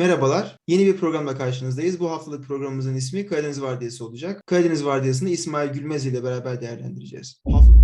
Merhabalar. Yeni bir programla karşınızdayız. Bu haftalık programımızın ismi Karadeniz Vardiyası olacak. Karadeniz Vardiyası'nı İsmail Gülmez ile beraber değerlendireceğiz. Hafta-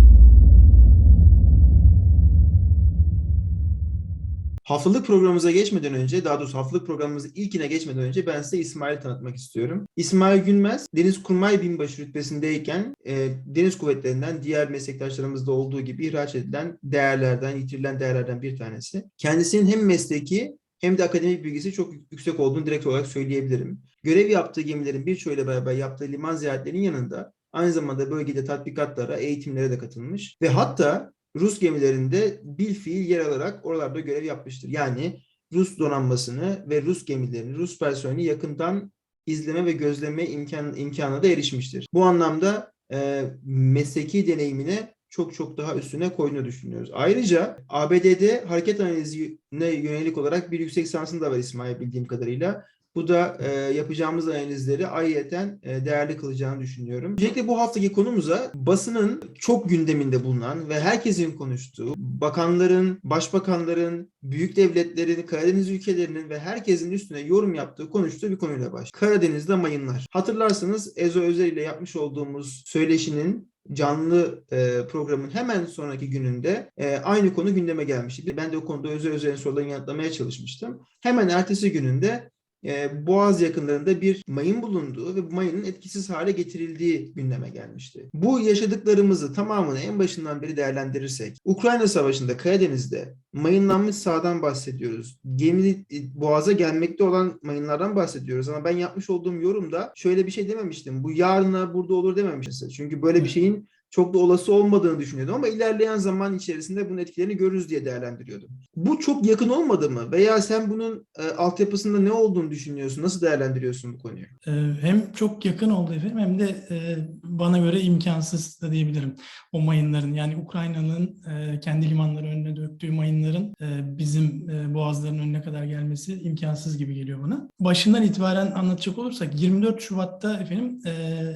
Haftalık programımıza geçmeden önce, daha doğrusu haftalık programımızın ilkine geçmeden önce ben size İsmail'i tanıtmak istiyorum. İsmail Gülmez, Deniz Kurmay Binbaşı rütbesindeyken e, Deniz Kuvvetleri'nden diğer meslektaşlarımızda olduğu gibi ihraç edilen değerlerden, yitirilen değerlerden bir tanesi. Kendisinin hem mesleki hem de akademik bilgisi çok yüksek olduğunu direkt olarak söyleyebilirim. Görev yaptığı gemilerin birçoğuyla beraber yaptığı liman ziyaretlerinin yanında aynı zamanda bölgede tatbikatlara, eğitimlere de katılmış ve hatta Rus gemilerinde bilfiil yer alarak oralarda görev yapmıştır. Yani Rus donanmasını ve Rus gemilerini, Rus personelini yakından izleme ve gözleme imkan, imkanına da erişmiştir. Bu anlamda e, mesleki deneyimine çok çok daha üstüne koyduğunu düşünüyoruz. Ayrıca ABD'de hareket analizine yönelik olarak bir yüksek lisansın da var İsmail bildiğim kadarıyla. Bu da e, yapacağımız analizleri ayrıyeten e, değerli kılacağını düşünüyorum. Öncelikle bu haftaki konumuza basının çok gündeminde bulunan ve herkesin konuştuğu, bakanların, başbakanların, büyük devletlerin, Karadeniz ülkelerinin ve herkesin üstüne yorum yaptığı, konuştuğu bir konuyla başlıyor. Karadeniz'de mayınlar. Hatırlarsanız Ezo Özel ile yapmış olduğumuz söyleşinin canlı e, programın hemen sonraki gününde e, aynı konu gündeme gelmişti. Ben de o konuda özel özel sorularını yanıtlamaya çalışmıştım. Hemen ertesi gününde e, Boğaz yakınlarında bir mayın bulunduğu ve bu mayının etkisiz hale getirildiği gündeme gelmişti. Bu yaşadıklarımızı tamamını en başından beri değerlendirirsek, Ukrayna Savaşı'nda Karadeniz'de mayınlanmış sahadan bahsediyoruz. Gemi e, boğaza gelmekte olan mayınlardan bahsediyoruz. Ama ben yapmış olduğum yorumda şöyle bir şey dememiştim. Bu yarına burada olur dememiştim. Çünkü böyle bir şeyin çok da olası olmadığını düşünüyordum ama ilerleyen zaman içerisinde bunun etkilerini görürüz diye değerlendiriyordum. Bu çok yakın olmadı mı? Veya sen bunun e, altyapısında ne olduğunu düşünüyorsun? Nasıl değerlendiriyorsun bu konuyu? Ee, Hem çok yakın oldu efendim hem de e, bana göre imkansız da diyebilirim. O mayınların yani Ukrayna'nın e, kendi limanları önüne döktüğü mayınların e, bizim e, boğazların önüne kadar gelmesi imkansız gibi geliyor bana. Başından itibaren anlatacak olursak 24 Şubat'ta efendim e,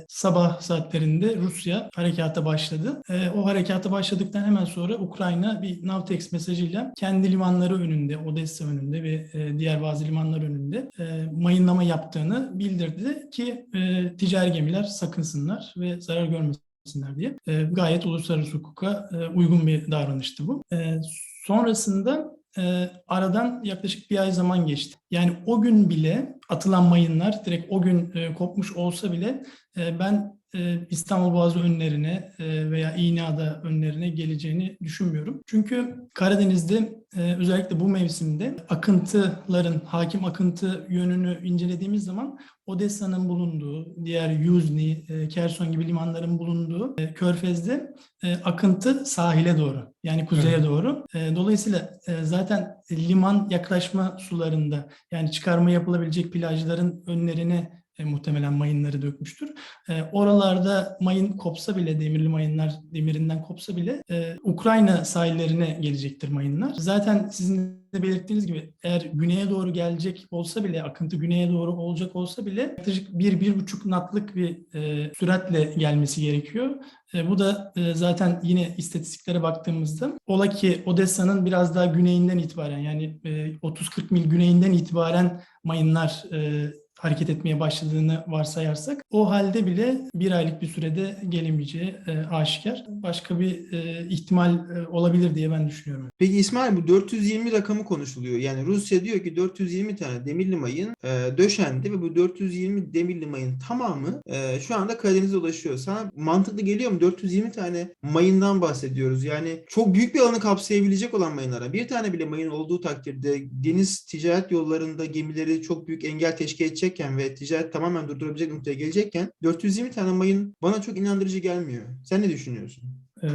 sabah saatlerinde Rusya harekata başladı. E, O harekata başladıktan hemen sonra Ukrayna bir Navtex mesajıyla kendi limanları önünde, Odessa önünde ve e, diğer bazı limanlar önünde e, mayınlama yaptığını bildirdi ki e, ticari gemiler sakınsınlar ve zarar görmesinler diye. E, gayet uluslararası hukuka e, uygun bir davranıştı bu. E, sonrasında e, aradan yaklaşık bir ay zaman geçti. Yani o gün bile atılan mayınlar direkt o gün e, kopmuş olsa bile e, ben İstanbul Boğazı önlerine e, veya İğneada önlerine geleceğini düşünmüyorum. Çünkü Karadeniz'de e, özellikle bu mevsimde akıntıların, hakim akıntı yönünü incelediğimiz zaman Odessa'nın bulunduğu, diğer Yuzny, e, Kerson gibi limanların bulunduğu e, körfezde e, akıntı sahile doğru yani kuzeye Evet. doğru. E, dolayısıyla e, zaten liman yaklaşma sularında yani çıkarma yapılabilecek plajların önlerine e, muhtemelen mayınları dökmüştür. E, oralarda mayın kopsa bile, demirli mayınlar demirinden kopsa bile e, Ukrayna sahillerine gelecektir mayınlar. Zaten sizin de belirttiğiniz gibi eğer güneye doğru gelecek olsa bile, akıntı güneye doğru olacak olsa bile yaklaşık bir, bir buçuk knotlık bir e, süratle gelmesi gerekiyor. E, bu da e, zaten yine istatistiklere baktığımızda ola ki Odessa'nın biraz daha güneyinden itibaren yani e, 30-40 mil güneyinden itibaren mayınlar e, hareket etmeye başladığını varsayarsak o halde bile bir aylık bir sürede gelemeyeceği e, aşikar. Başka bir e, ihtimal e, olabilir diye ben düşünüyorum. Peki İsmail bu 420 rakamı konuşuluyor. Yani Rusya diyor ki 420 tane demirli mayın e, döşendi ve bu 420 demirli mayın tamamı e, şu anda Karadeniz'e ulaşıyor. Sana mantıklı geliyor mu? 420 tane mayından bahsediyoruz. Yani çok büyük bir alanı kapsayabilecek olan mayınlara. Bir tane bile mayın olduğu takdirde deniz ticaret yollarında gemileri çok büyük engel teşkil edecekken ve ticaret tamamen durdurabilecek noktaya gelecekken 420 tane mayın bana çok inandırıcı gelmiyor. Sen ne düşünüyorsun? E,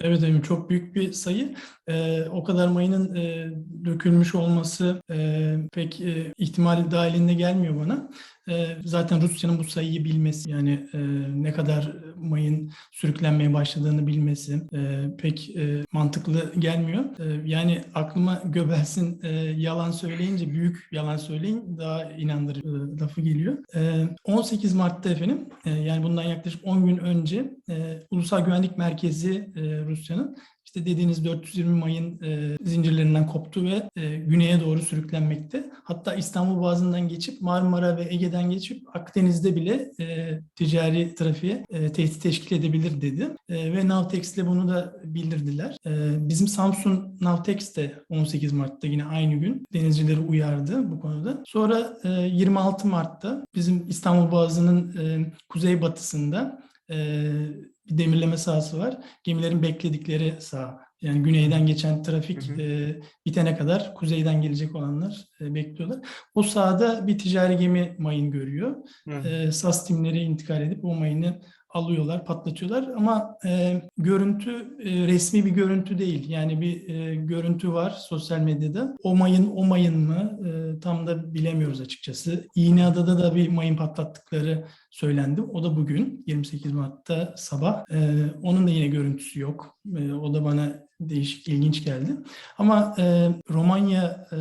Evet Emin çok büyük bir sayı. E, o kadar mayının e, dökülmüş olması e, pek e, ihtimal dahilinde gelmiyor bana. E, zaten Rusya'nın bu sayıyı bilmesi yani e, ne kadar mayın sürüklenmeye başladığını bilmesi e, pek e, mantıklı gelmiyor. Yani aklıma Göbels'in yalan söyleyince büyük yalan söyleyin daha inandırıcı lafı geliyor. E, 18 Mart'ta efendim yani bundan yaklaşık 10 gün önce Ulusal Güvenlik Merkezi Rusya'nın işte dediğiniz 420 mayın e, zincirlerinden koptu ve e, güneye doğru sürüklenmekte. Hatta İstanbul Boğazı'ndan geçip Marmara ve Ege'den geçip Akdeniz'de bile e, ticari trafiğe e, tehdit teşkil edebilir dedi. E, ve Navtex'le bunu da bildirdiler. E, bizim Samsun Navtex de 18 Mart'ta yine aynı gün denizcileri uyardı bu konuda. Sonra e, 26 Mart'ta bizim İstanbul Boğazı'nın e, kuzeybatısında e, bir demirleme sahası var. Gemilerin bekledikleri saha. Yani güneyden geçen trafik Hı hı. e, bitene kadar kuzeyden gelecek olanlar e, bekliyorlar. O sahada bir ticari gemi mayın görüyor. Hı. E, SAS timleri intikal edip o mayını alıyorlar, patlatıyorlar ama e, görüntü e, resmi bir görüntü değil. Yani bir e, görüntü var sosyal medyada. O mayın o mayın mı E, tam da bilemiyoruz açıkçası. İğneada'da da bir mayın patlattıkları söylendi. O da bugün 28 Mart'ta sabah. E, onun da yine görüntüsü yok. E, o da bana değişik, ilginç geldi. Ama e, Romanya e,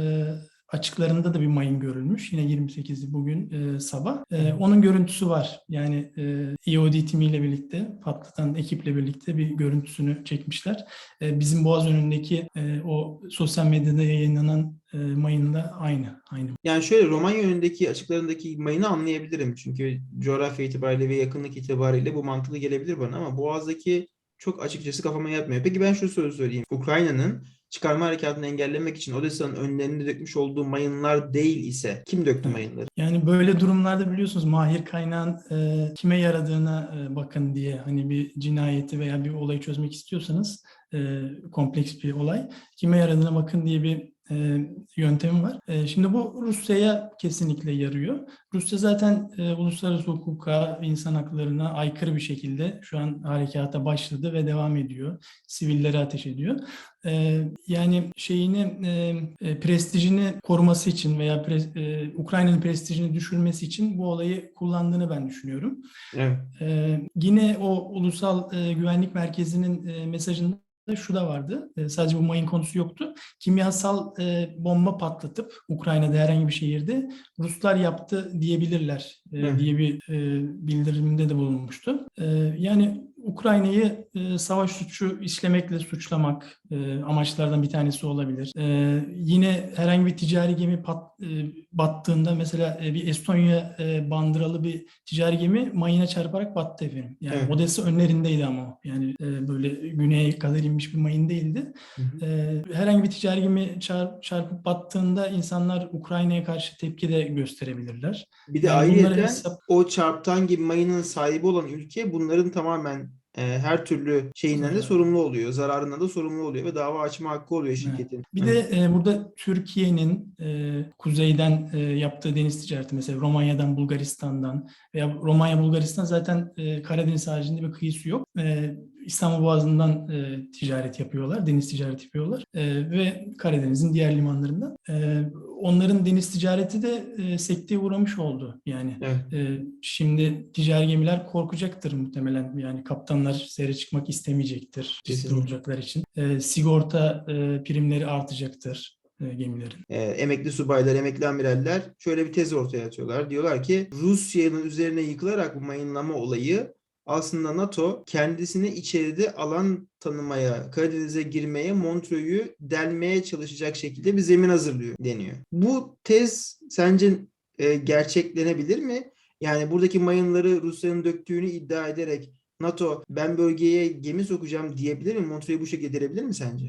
açıklarında da bir mayın görülmüş. Yine 28'i bugün e, sabah. E, onun görüntüsü var. Yani e, EOD timiyle birlikte, patlatan ekiple birlikte bir görüntüsünü çekmişler. E, bizim Boğaz önündeki e, o sosyal medyada yayınlanan e, mayın da aynı. Aynı. Yani şöyle Romanya yönündeki açıklarındaki mayını anlayabilirim. Çünkü coğrafya itibariyle ve yakınlık itibariyle bu mantıklı gelebilir bana ama Boğaz'daki çok açıkçası kafama yatmıyor. Peki ben şu soru söyleyeyim. Ukrayna'nın çıkarma harekatını engellemek için Odessa'nın önlerinde dökmüş olduğu mayınlar değil ise kim döktü mayınları? Yani böyle durumlarda biliyorsunuz mahir kaynağın e, kime yaradığına e, bakın diye hani bir cinayeti veya bir olayı çözmek istiyorsanız e, kompleks bir olay kime yaradığına bakın diye bir e, yöntemi var. E, şimdi bu Rusya'ya kesinlikle yarıyor. Rusya zaten e, uluslararası hukuka, insan haklarına aykırı bir şekilde şu an harekata başladı ve devam ediyor. Sivillere ateş ediyor. E, yani şeyini e, e, prestijini koruması için veya pre- e, Ukrayna'nın prestijini düşürmesi için bu olayı kullandığını ben düşünüyorum. Evet. Ee, yine o ulusal e, güvenlik merkezinin e, mesajında şu da vardı. E, sadece bu mayın konusu yoktu. Kimyasal e, bomba patlatıp Ukrayna'da herhangi bir şehirde Ruslar yaptı diyebilirler e, diye bir e, bildirimde de bulunmuştu. E, yani Ukrayna'yı e, savaş suçu işlemekle suçlamak e, amaçlardan bir tanesi olabilir. E, yine herhangi bir ticari gemi pat, e, battığında mesela e, bir Estonya e, bandıralı bir ticari gemi mayına çarparak battı efendim. Yani Evet. Odessa önlerindeydi ama. Yani e, böyle güneye kadar inmiş bir mayın değildi. Hı hı. E, herhangi bir ticari gemi çarp, çarpıp battığında insanlar Ukrayna'ya karşı tepki de gösterebilirler. Bir de Yani ayrıca hesap- o çarptan gibi mayının sahibi olan ülke bunların tamamen e, her türlü şeyinden de sorumlu oluyor. Zararından da sorumlu oluyor ve dava açma hakkı oluyor şirketin. Bir Evet. de e, burada Türkiye'nin e, kuzeyden e, yaptığı deniz ticareti mesela Romanya'dan, Bulgaristan'dan veya Romanya, Bulgaristan zaten e, Karadeniz haricinde bir kıyısı yok. E, İstanbul Boğazı'ndan e, ticaret yapıyorlar, deniz ticareti yapıyorlar E, ve Karadeniz'in diğer limanlarından. E, onların deniz ticareti de e, sekteye uğramış oldu yani. Evet. E, şimdi ticari gemiler korkacaktır muhtemelen. Yani kaptanlar seyre çıkmak istemeyecektir olacaklar için. E, sigorta e, primleri artacaktır e, gemilerin. e, emekli subaylar, emekli amiraller şöyle bir tez ortaya atıyorlar. Diyorlar ki Rusya'nın üzerine yıkılarak bu mayınlama olayı aslında NATO kendisini içeride alan tanımaya, Karadeniz'e girmeye, Montreux'u delmeye çalışacak şekilde bir zemin hazırlıyor deniyor. Bu tez sence e, gerçeklenebilir mi? Yani buradaki mayınları Rusya'nın döktüğünü iddia ederek NATO ben bölgeye gemi sokacağım diyebilir mi? Montreux'u bu şekilde denebilir mi sence?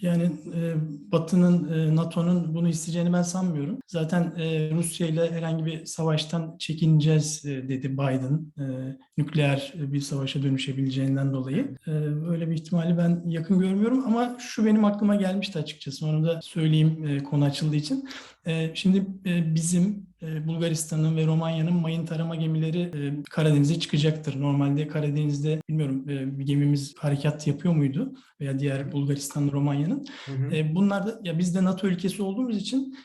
Yani e, Batı'nın, e, NATO'nun bunu isteyeceğini ben sanmıyorum. Zaten e, Rusya ile herhangi bir savaştan çekineceğiz e, dedi Biden. E, nükleer bir savaşa dönüşebileceğinden dolayı. E, öyle bir ihtimali ben yakın görmüyorum ama şu benim aklıma gelmişti açıkçası. Onu da söyleyeyim e, konu açıldığı için. E, şimdi e, bizim e, Bulgaristan'ın ve Romanya'nın mayın tarama gemileri e, Karadeniz'e çıkacaktır. Normalde Karadeniz'de bilmiyorum bir gemimiz harekat yapıyor muydu? Veya diğer Bulgaristan, Romanya'nın. Bunlar da ya biz de NATO ülkesi olduğumuz için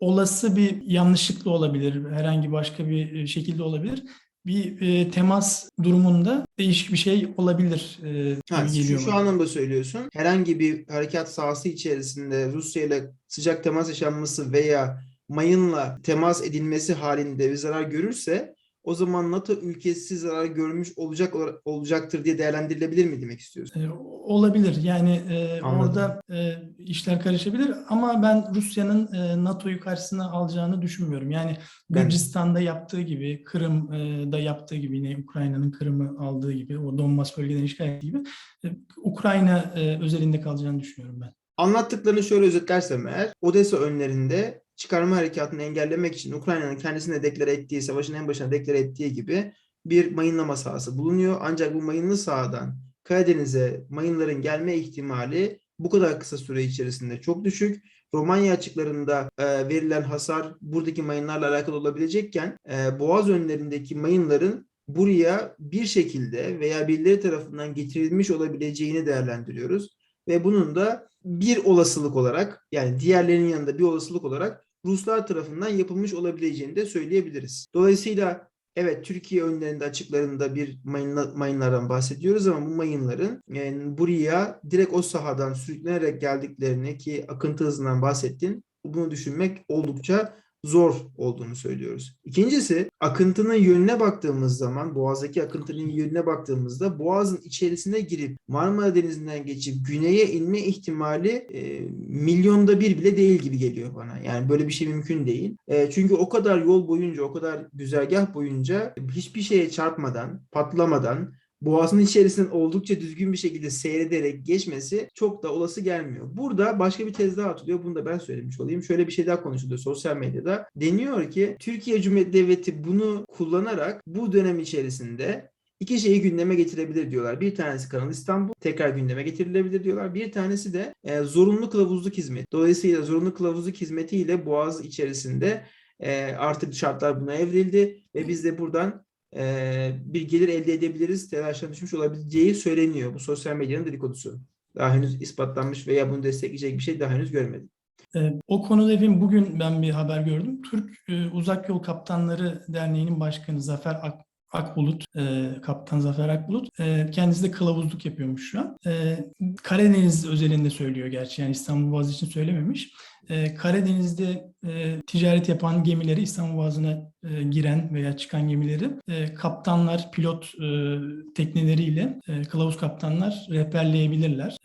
olası bir yanlışlıkla olabilir, herhangi başka bir şekilde olabilir. Bir e, temas durumunda değişik bir şey olabilir e, Ha, şu, geliyor şu bana. anlamda söylüyorsun. Herhangi bir harekat sahası içerisinde Rusya ile sıcak temas yaşanması veya mayınla temas edilmesi halinde bir zarar görürse o zaman NATO ülkesi zarar görmüş olacak olacaktır diye değerlendirilebilir mi demek istiyorsun? E, olabilir. Yani e, Anladım. orada e, işler karışabilir ama ben Rusya'nın e, NATO'yu karşısına alacağını düşünmüyorum. Yani Gürcistan'da yaptığı gibi, Kırım'da yaptığı gibi, yine Ukrayna'nın Kırım'ı aldığı gibi, o Donbas bölgeden işgal ettiği gibi e, Ukrayna e, özelinde kalacağını düşünüyorum ben. Anlattıklarını şöyle özetlersem eğer, Odessa önlerinde çıkarma harekatını engellemek için Ukrayna'nın kendisine deklare ettiği, savaşın en başına deklare ettiği gibi bir mayınlama sahası bulunuyor. Ancak bu mayınlı sahadan Karadeniz'e mayınların gelme ihtimali bu kadar kısa süre içerisinde çok düşük. Romanya açıklarında e, verilen hasar buradaki mayınlarla alakalı olabilecekken e, Boğaz önlerindeki mayınların buraya bir şekilde veya birileri tarafından getirilmiş olabileceğini değerlendiriyoruz. Ve bunun da bir olasılık olarak yani diğerlerinin yanında bir olasılık olarak Ruslar tarafından yapılmış olabileceğini de söyleyebiliriz. Dolayısıyla evet Türkiye önlerinde açıklarında bir mayınla, mayınlardan bahsediyoruz ama bu mayınların yani buraya direkt o sahadan sürüklenerek geldiklerini ki akıntı hızından bahsettin bunu düşünmek oldukça zor olduğunu söylüyoruz. İkincisi akıntının yönüne baktığımız zaman Boğaz'daki akıntının yönüne baktığımızda Boğaz'ın içerisine girip Marmara Denizi'nden geçip güneye inme ihtimali e, milyonda bir bile değil gibi geliyor bana. Yani böyle bir şey mümkün değil. E, çünkü o kadar yol boyunca, o kadar güzergah boyunca hiçbir şeye çarpmadan, patlamadan, Boğazın içerisinden oldukça düzgün bir şekilde seyrederek geçmesi çok da olası gelmiyor. Burada başka bir tez daha atılıyor. Bunu da ben söylemiş olayım. Şöyle bir şey daha konuşuluyor sosyal medyada. Deniyor ki Türkiye Cumhuriyeti Devleti bunu kullanarak bu dönem içerisinde iki şeyi gündeme getirebilir diyorlar. Bir tanesi Kanal İstanbul tekrar gündeme getirilebilir diyorlar. Bir tanesi de e, zorunlu kılavuzluk hizmeti. Dolayısıyla zorunlu kılavuzluk hizmetiyle Boğaz içerisinde e, artık şartlar buna evrildi ve biz de buradan e, bir gelir elde edebiliriz telaşına düşmüş olabileceği söyleniyor. Bu sosyal medyanın dedikodusu. Daha henüz ispatlanmış veya bunu destekleyecek bir şey daha henüz görmedim. E, O konuda efendim bugün ben bir haber gördüm. Türk e, Uzak Yol Kaptanları Derneği'nin başkanı Zafer Ak Akbulut, e, Kaptan Zafer Akbulut, e, kendisi de kılavuzluk yapıyormuş şu an. E, Karadeniz özelinde söylüyor gerçi, yani İstanbul Boğazı için söylememiş. E, Karadeniz'de e, ticaret yapan gemileri İstanbul Boğazı'na e, giren veya çıkan gemileri e, kaptanlar, pilot e, tekneleriyle kılavuz kaptanlar rehberleyebilirler.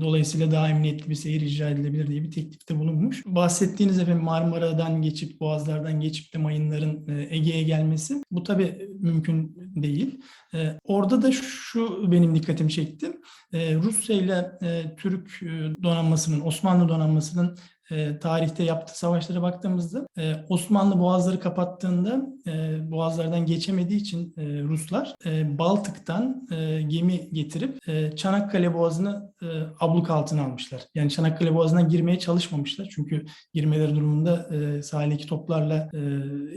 Dolayısıyla daha emniyetli bir seyir icra edilebilir diye bir teklifte bulunmuş. Bahsettiğiniz efendim Marmara'dan geçip, Boğazlardan geçip de mayınların Ege'ye gelmesi bu tabii mümkün değil. Orada da şu benim dikkatimi çekti. Rusya ile Türk donanmasının, Osmanlı donanmasının e, tarihte yaptığı savaşlara baktığımızda e, Osmanlı boğazları kapattığında e, boğazlardan geçemediği için e, Ruslar e, Baltık'tan e, gemi getirip e, Çanakkale Boğazı'nı e, abluk altına almışlar. Yani Çanakkale Boğazı'na girmeye çalışmamışlar. Çünkü girmeleri durumunda e, sahildeki toplarla e,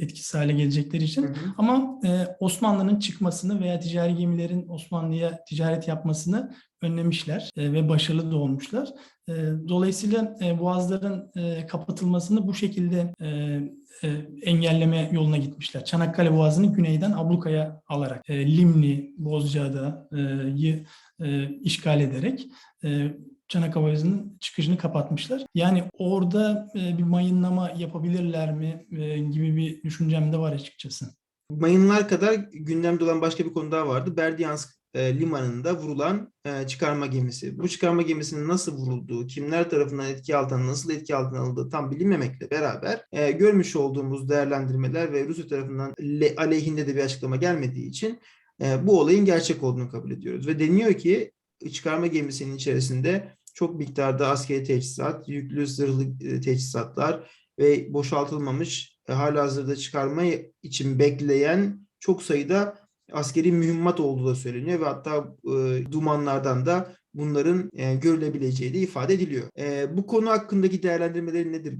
etkisiz hale gelecekleri için. Hı hı. Ama e, Osmanlı'nın çıkmasını veya ticari gemilerin Osmanlı'ya ticaret yapmasını önlemişler e, ve başarılı da olmuşlar. E, dolayısıyla e, boğazların kapatılmasını bu şekilde engelleme yoluna gitmişler. Çanakkale Boğazı'nı güneyden ablukaya alarak Limni, Bozcaada'yı işgal ederek Çanakkale Boğazı'nın çıkışını kapatmışlar. Yani orada bir mayınlama yapabilirler mi gibi bir düşüncem de var açıkçası. Mayınlar kadar gündemde olan başka bir konu daha vardı. Berdyansk e, limanında vurulan e, çıkarma gemisi. Bu çıkarma gemisinin nasıl vurulduğu, kimler tarafından etki altına, nasıl etki altına alındığı tam bilinmemekle beraber e, görmüş olduğumuz değerlendirmeler ve Rusya tarafından le- aleyhinde de bir açıklama gelmediği için bu olayın gerçek olduğunu kabul ediyoruz. Ve deniyor ki çıkarma gemisinin içerisinde çok miktarda askeri teçhizat, yüklü zırhlı teçhizatlar ve boşaltılmamış e, halihazırda çıkarma için bekleyen çok sayıda askeri mühimmat olduğu da söyleniyor ve hatta e, dumanlardan da bunların e, görülebileceği de ifade ediliyor. E, bu konu hakkındaki değerlendirmeleri nedir?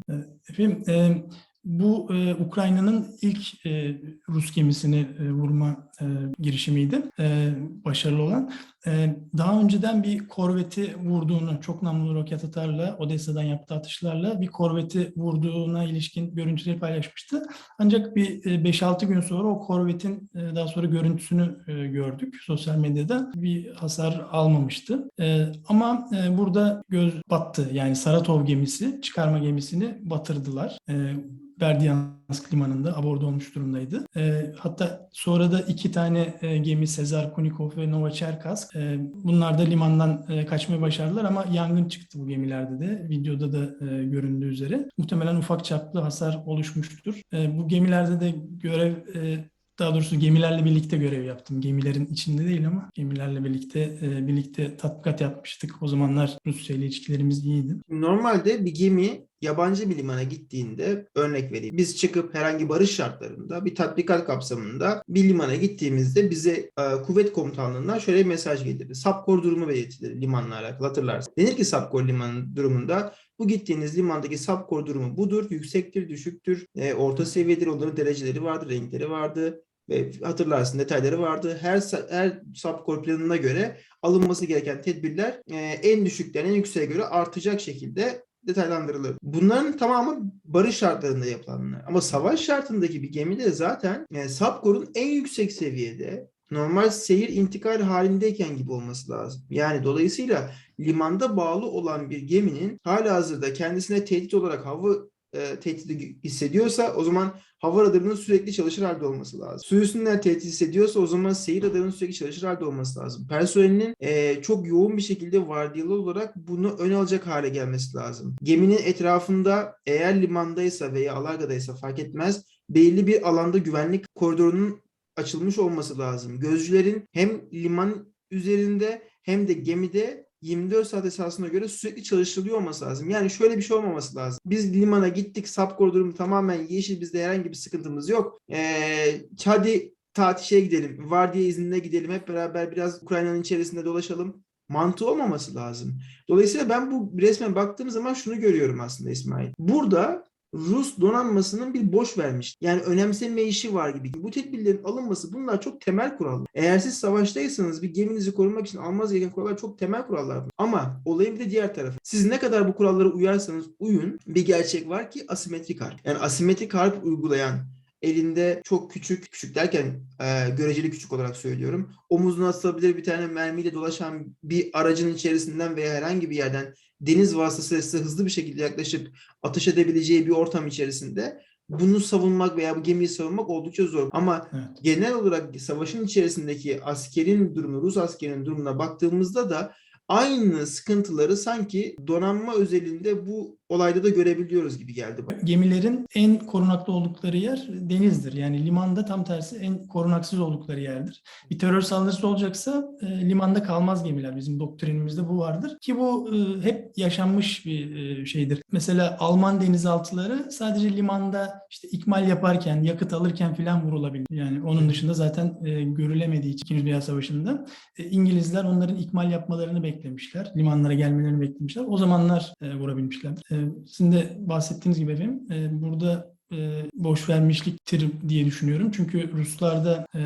Efendim, e, bu e, Ukrayna'nın ilk e, Rus gemisini e, vurma e, girişimiydi. E, başarılı olan. E, daha önceden bir korveti vurduğunu, çok namlulu roket atarla, Odessa'dan yaptığı atışlarla bir korveti vurduğuna ilişkin görüntüleri paylaşmıştı. Ancak bir e, 5-6 gün sonra o korvetin e, daha sonra görüntüsünü e, gördük sosyal medyada. Bir hasar almamıştı. E, ama e, burada göz battı. Yani Saratov gemisi, çıkarma gemisini batırdılar. E, Berdyansk limanında aborda olmuş durumdaydı. E, hatta sonra da iki tane e, gemi Sezar Kunikov ve Novacherkassk e, bunlar da limandan e, kaçmayı başardılar ama yangın çıktı bu gemilerde de. Videoda da e, göründüğü üzere. Muhtemelen ufak çaplı hasar oluşmuştur. E, bu gemilerde de görev e, daha doğrusu gemilerle birlikte görev yaptım. Gemilerin içinde değil ama gemilerle birlikte e, birlikte tatbikat yapmıştık. O zamanlar Rusya ile ilişkilerimiz iyiydi. Normalde bir gemi yabancı bir limana gittiğinde örnek vereyim. Biz çıkıp herhangi barış şartlarında bir tatbikat kapsamında bir limana gittiğimizde bize e, kuvvet komutanlığından şöyle bir mesaj gelir. Sapkor durumu belirtilir limanla alakalı hatırlarsın. Denir ki Sapkor limanı durumunda bu gittiğiniz limandaki sapkor durumu budur. Yüksektir, düşüktür, e, orta seviyedir. Onların dereceleri vardı, renkleri vardı ve hatırlarsın detayları vardı. Her her subcore planına göre alınması gereken tedbirler e, en düşükten en yükseğe göre artacak şekilde detaylandırılır. Bunların tamamı barış şartlarında yapılanlar. Ama savaş şartındaki bir gemide zaten e, subcore'un en yüksek seviyede normal seyir intikal halindeyken gibi olması lazım. Yani dolayısıyla limanda bağlı olan bir geminin hala hazırda kendisine tehdit olarak hava e, tehdidi hissediyorsa o zaman hava radarının sürekli çalışır halde olması lazım. Su üstünden tehdit hissediyorsa o zaman seyir radarının sürekli çalışır halde olması lazım. Personelinin e, çok yoğun bir şekilde vardiyalı olarak bunu ön alacak hale gelmesi lazım. Geminin etrafında eğer limandaysa veya alargadaysa fark etmez belirli bir alanda güvenlik koridorunun açılmış olması lazım. Gözcülerin hem liman üzerinde hem de gemide 24 saat esasına göre sürekli çalıştırılıyor olması lazım. Yani şöyle bir şey olmaması lazım. Biz limana gittik, sap koridorum tamamen yeşil, bizde herhangi bir sıkıntımız yok. Ee, hadi tatişe gidelim, vardiya iznine gidelim, hep beraber biraz Ukrayna'nın içerisinde dolaşalım. Mantığı olmaması lazım. Dolayısıyla ben bu resme baktığım zaman şunu görüyorum aslında İsmail. Burada Rus donanmasının bir boş vermiş. Yani önemseme işi var gibi. Bu tedbirlerin alınması bunlar çok temel kurallar. Eğer siz savaştaysanız bir geminizi korumak için almanız gereken kurallar çok temel kurallar. Ama olayın bir de diğer tarafı. Siz ne kadar bu kurallara uyarsanız uyun bir gerçek var ki asimetrik harp. Yani asimetrik harp uygulayan elinde çok küçük, küçük derken e, göreceli küçük olarak söylüyorum. Omuzuna asılabilir bir tane mermiyle dolaşan bir aracın içerisinden veya herhangi bir yerden deniz vasıtasıyla size hızlı bir şekilde yaklaşıp atış edebileceği bir ortam içerisinde bunu savunmak veya bu gemiyi savunmak oldukça zor. Ama Evet. genel olarak savaşın içerisindeki askerin durumu, Rus askerinin durumuna baktığımızda da aynı sıkıntıları sanki donanma özelinde bu olayda da görebiliyoruz gibi geldi bana. Gemilerin en korunaklı oldukları yer denizdir. Yani limanda tam tersi en korunaksız oldukları yerdir. Bir terör saldırısı olacaksa e, limanda kalmaz gemiler. Bizim doktrinimizde bu vardır. Ki bu e, hep yaşanmış bir e, şeydir. Mesela Alman denizaltıları sadece limanda işte ikmal yaparken, yakıt alırken filan vurulabilir. Yani onun dışında zaten e, görülemediği için İkinci Dünya Savaşı'nda e, İngilizler onların ikmal yapmalarını beklemişler. Limanlara gelmelerini beklemişler. O zamanlar e, vurabilmişler. E, sizin de bahsettiğiniz gibi efendim e, burada e, boş vermişliktir diye düşünüyorum. Çünkü Ruslarda e,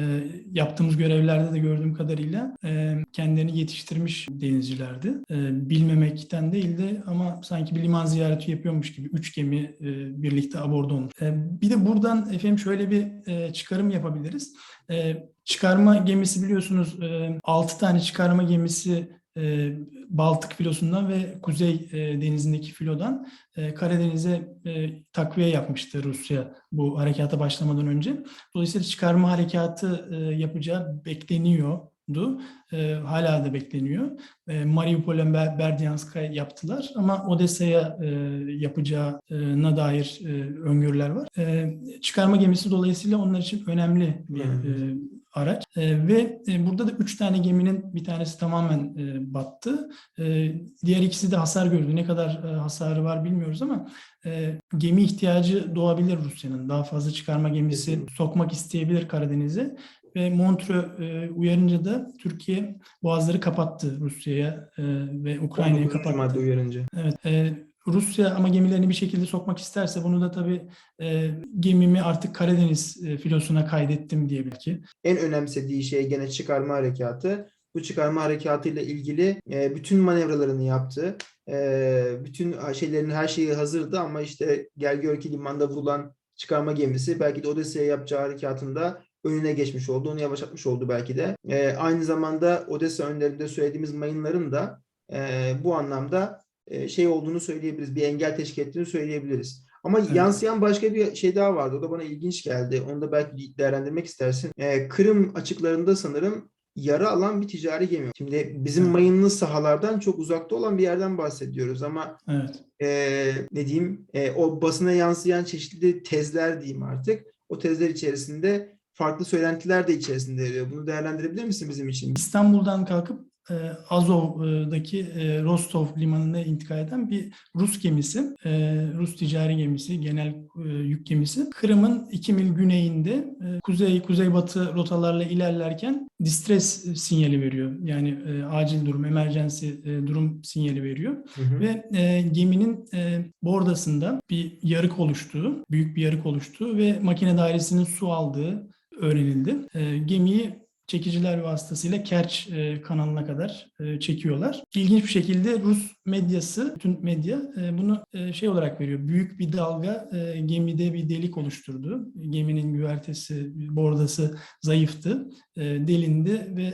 yaptığımız görevlerde de gördüğüm kadarıyla e, kendilerini yetiştirmiş denizcilerdi. E, bilmemekten değil de ama sanki bir liman ziyareti yapıyormuş gibi üç gemi e, birlikte aborda olmuş. E, bir de buradan efendim şöyle bir e, çıkarım yapabiliriz. E, çıkarma gemisi biliyorsunuz e, 6 tane çıkarma gemisi e, Baltık filosundan ve Kuzey e, Denizi'ndeki filodan e, Karadeniz'e e, takviye yapmıştı Rusya bu harekata başlamadan önce. Dolayısıyla çıkarma harekatı e, yapacağı bekleniyordu. E, hala da bekleniyor. E, Mariupol'e Ber- Berdyansk'a yaptılar ama Odessa'ya e, yapacağına dair e, öngörüler var. E, çıkarma gemisi dolayısıyla onlar için önemli bir e, araç. E, ve e, burada da üç tane geminin bir tanesi tamamen e, battı. E, diğer ikisi de hasar gördü. Ne kadar e, hasarı var bilmiyoruz ama e, gemi ihtiyacı doğabilir Rusya'nın. Daha fazla çıkarma gemisi sokmak isteyebilir Karadeniz'e. Ve Montreux e, uyarınca da Türkiye boğazları kapattı Rusya'ya e, ve Ukrayna'ya 19. madde kapattı. uyarınca. Evet, e, Rusya ama gemilerini bir şekilde sokmak isterse bunu da tabii e, gemimi artık Karadeniz e, filosuna kaydettim diye belki. en önemsediği şey gene çıkarma harekatı. Bu çıkarma harekatıyla ilgili e, bütün manevralarını yaptı. E, bütün şeylerin her şeyi hazırdı ama işte gel gör ki limanda vurulan çıkarma gemisi belki de Odessa'ya yapacağı harekatında önüne geçmiş oldu. Onu yavaşlatmış oldu belki de. E, aynı zamanda Odessa önlerinde söylediğimiz mayınların da e, bu anlamda şey olduğunu söyleyebiliriz. Bir engel teşkil ettiğini söyleyebiliriz. Ama Evet. yansıyan başka bir şey daha vardı. O da bana ilginç geldi. Onu da belki değerlendirmek istersin. Ee, Kırım açıklarında sanırım yara alan bir ticari gemi. Şimdi bizim Evet. mayınlı sahalardan çok uzakta olan bir yerden bahsediyoruz ama Evet. e, ne diyeyim e, o basına yansıyan çeşitli tezler diyeyim artık. O tezler içerisinde farklı söylentiler de içerisinde yer alıyor. Bunu değerlendirebilir misin bizim için? İstanbul'dan kalkıp e, Azov'daki e, Rostov limanına intikal eden bir Rus gemisi, e, Rus ticari gemisi, genel e, yük gemisi. Kırım'ın 2 mil güneyinde e, kuzey kuzeybatı rotalarla ilerlerken distress sinyali veriyor. Yani e, acil durum, emergency e, durum sinyali veriyor. Hı hı. Ve e, geminin e, bordasında bir yarık oluştuğu, büyük bir yarık oluştuğu ve makine dairesinin su aldığı öğrenildi. E, gemiyi çekiciler vasıtasıyla Kerç e, kanalına kadar e, çekiyorlar. İlginç bir şekilde Rus medyası, bütün medya e, bunu şey olarak veriyor. Büyük bir dalga gemide bir delik oluşturdu. Geminin güvertesi, bordası zayıftı. Delindi ve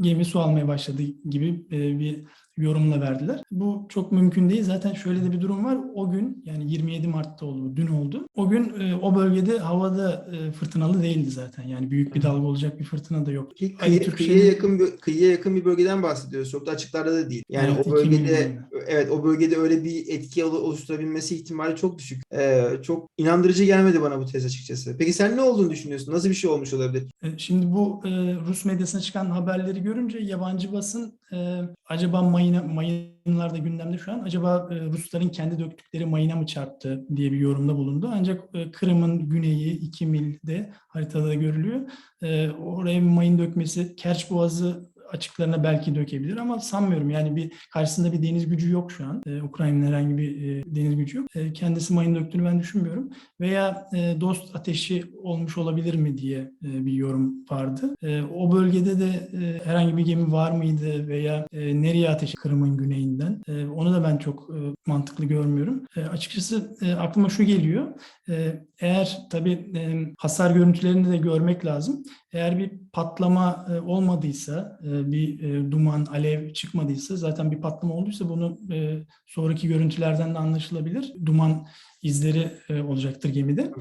gemi su almaya başladı gibi bir yorumla verdiler. Bu çok mümkün değil. Zaten şöyle de bir durum var. O gün yani 27 Mart'ta oldu, dün oldu. O gün e, o bölgede havada e, fırtınalı değildi zaten. Yani büyük bir dalga olacak bir fırtına da yok. Kıyı- kıyıya yakın bir, kıyıya yakın bir bölgeden bahsediyoruz. Çok da açıklarda da değil. Yani Evet, o bölgede. Evet o bölgede öyle bir etki ol- oluşturabilmesi ihtimali çok düşük. Ee, çok inandırıcı gelmedi bana bu tez açıkçası. Peki sen ne olduğunu düşünüyorsun? Nasıl bir şey olmuş olabilir? E, Şimdi bu e, Rus medyasına çıkan haberleri görünce yabancı basın e, acaba mayına, mayınlar da gündemde şu an. Acaba e, Rusların kendi döktükleri mayına mı çarptı diye bir yorumda bulundu. Ancak e, Kırım'ın güneyi 2 milde haritada da görülüyor. E, oraya bir mayın dökmesi Kerç Boğazı açıklarına belki dökebilir ama sanmıyorum. Yani bir karşısında bir deniz gücü yok şu an. E, Ukrayna'nın herhangi bir e, deniz gücü yok. E, kendisi mayın döktüğünü ben düşünmüyorum veya e, dost ateşi olmuş olabilir mi diye e, bir yorum vardı. E, o bölgede de e, herhangi bir gemi var mıydı veya e, nereye ateş Kırım'ın güneyinden? E, onu da ben çok e, mantıklı görmüyorum. E, açıkçası e, aklıma şu geliyor. E, eğer tabii e, hasar görüntülerini de görmek lazım. Eğer bir patlama e, olmadıysa, e, bir e, duman, alev çıkmadıysa, zaten bir patlama olduysa bunu e, sonraki görüntülerden de anlaşılabilir. Duman izleri e, olacaktır gemide.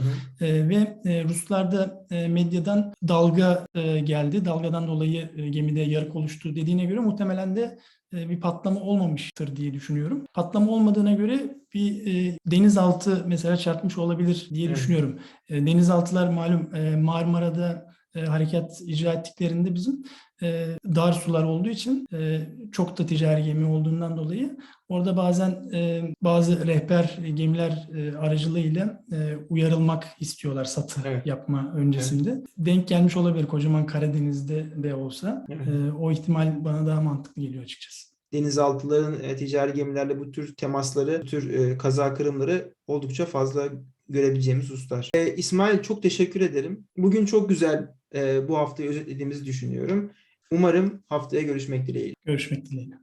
E, ve e, Ruslar da e, medyadan dalga e, geldi. Dalgadan dolayı e, gemide yarık oluştu dediğine göre muhtemelen de e, bir patlama olmamıştır diye düşünüyorum. Patlama olmadığına göre bir e, denizaltı mesela çarpmış olabilir diye Evet. düşünüyorum. E, denizaltılar malum e, Marmara'da e, harekat icra ettiklerinde bizim e, dar sular olduğu için e, çok da ticari gemi olduğundan dolayı orada bazen e, bazı rehber gemiler e, aracılığıyla e, uyarılmak istiyorlar satı Evet. yapma öncesinde. Denk gelmiş olabilir kocaman Karadeniz'de de olsa. Evet. E, o ihtimal bana daha mantıklı geliyor açıkçası. denizaltıların e, ticari gemilerle bu tür temasları, bu tür e, kaza kırımları oldukça fazla görebileceğimiz hususlar. E, İsmail çok teşekkür ederim. Bugün çok güzel e, bu haftayı özetlediğimizi düşünüyorum. Umarım haftaya görüşmek dileğiyle. Görüşmek dileğiyle.